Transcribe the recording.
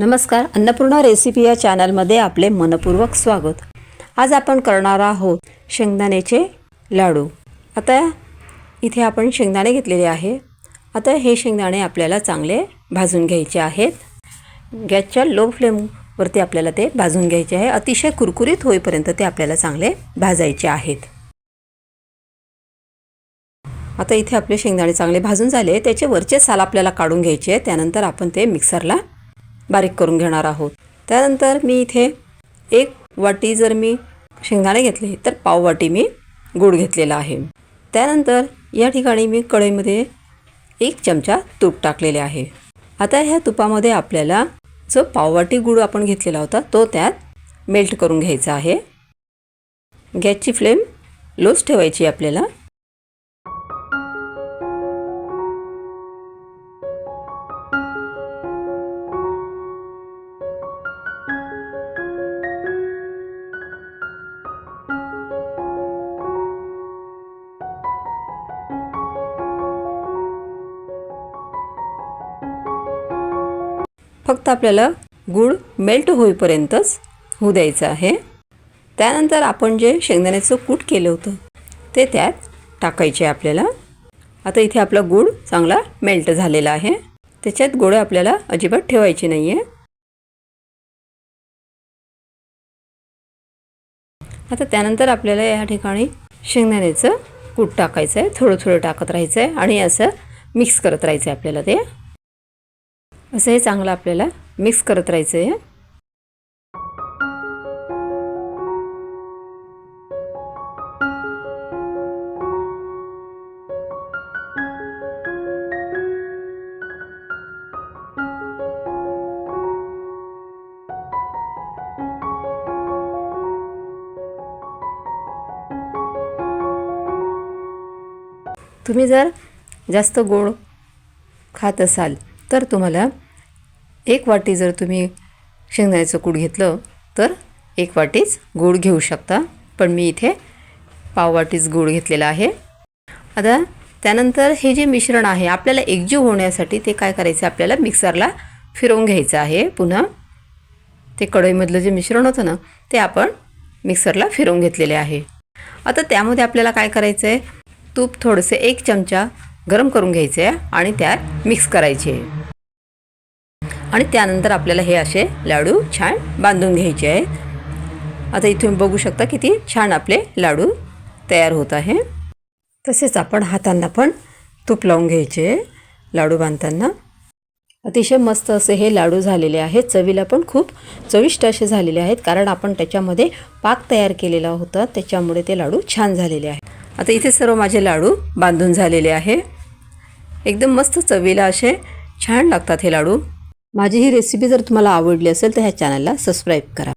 नमस्कार अन्नपूर्णा रेसिपी या चॅनलमध्ये आपले मनपूर्वक स्वागत. आज आपण करणार आहोत शेंगदाण्याचे लाडू. आता इथे आपण शेंगदाणे घेतलेले आहे. आता हे शेंगदाणे आपल्याला चांगले भाजून घ्यायचे आहेत. गॅसच्या लो फ्लेमवरती आपल्याला ते भाजून घ्यायचे आहे. अतिशय कुरकुरीत होईपर्यंत ते आपल्याला चांगले भाजायचे आहेत. आता इथे आपले शेंगदाणे चांगले भाजून झाले. त्याचे वरचे साल आपल्याला काढून घ्यायचे आहे. त्यानंतर आपण ते मिक्सरला बारीक करून घेणार आहोत. त्यानंतर मी इथे एक वाटी जर मी शेंगदाणे घेतले तर पाव वाटी मी गूळ घेतलेला आहे. त्यानंतर या ठिकाणी मी कढईमध्ये एक चमचा तूप टाकलेले आहे. आता ह्या तुपामध्ये आपल्याला जो पाववाटी गूळ आपण घेतलेला होता तो त्यात मेल्ट करून घ्यायचा आहे. गॅसची फ्लेम लोच ठेवायची आपल्याला. फक्त आपल्याला गूळ मेल्ट होईपर्यंतच होऊ द्यायचं आहे. त्यानंतर आपण जे शेंगदाण्याचं कूट केलं होतं ते त्यात टाकायचे आहे आपल्याला. आता इथे आपला गूळ चांगला मेल्ट झालेला आहे. त्याच्यात गोळे आपल्याला अजिबात ठेवायचे नाही आहे आता त्यानंतर आपल्याला या ठिकाणी शेंगदाण्याचं कूट टाकायचं आहे थोडं थोडं टाकत राहायचं आहे आणि असं मिक्स करत राहायचं आहे आपल्याला ते. असं हे चांगलं आपल्याला मिक्स करत राहायचं आहे तुम्ही जर जास्त गोड खात असाल तर तुम्हाला एक वाटी जर तुम्ही शेंगदाण्याचं कूट घेतलं तर एक वाटीच गूळ घेऊ शकता. पण मी इथे पाव वाटीच गूळ घेतलेला आहे. आता त्यानंतर हे जे मिश्रण आहे आपल्याला एकजीव होण्यासाठी ते काय करायचं आपल्याला मिक्सरला फिरवून घ्यायचं आहे पुन्हा. ते कढईमधलं जे मिश्रण होतं ना ते आपण मिक्सरला फिरवून घेतलेले आहे. आता त्यामध्ये आपल्याला काय करायचं आहे? तूप थोडंसं एक चमचा गरम करून घ्यायचे आहे आणि त्यात मिक्स करायचे आणि त्यानंतर आपल्याला हे असे लाडू छान बांधून घ्यायचे आहेत. आता इथून बघू शकता किती छान आपले लाडू तयार होत आहे. तसेच आपण हातांना पण तूप लावून घ्यायचे लाडू बांधताना. अतिशय मस्त असे हे लाडू झालेले आहेत. चवीला पण खूप चविष्ट असे झालेले आहेत कारण आपण त्याच्यामध्ये पाक तयार केलेला होता त्याच्यामुळे ते लाडू छान झालेले आहेत. आता इथे सर्व माझे लाडू बांधून झालेले आहे. एकदम मस्त चवीला असे छान लागतात हे लाडू. माझी ही रेसिपी जर तुम्हाला आवडली असेल तर ह्या चॅनलला सबस्क्राईब करा.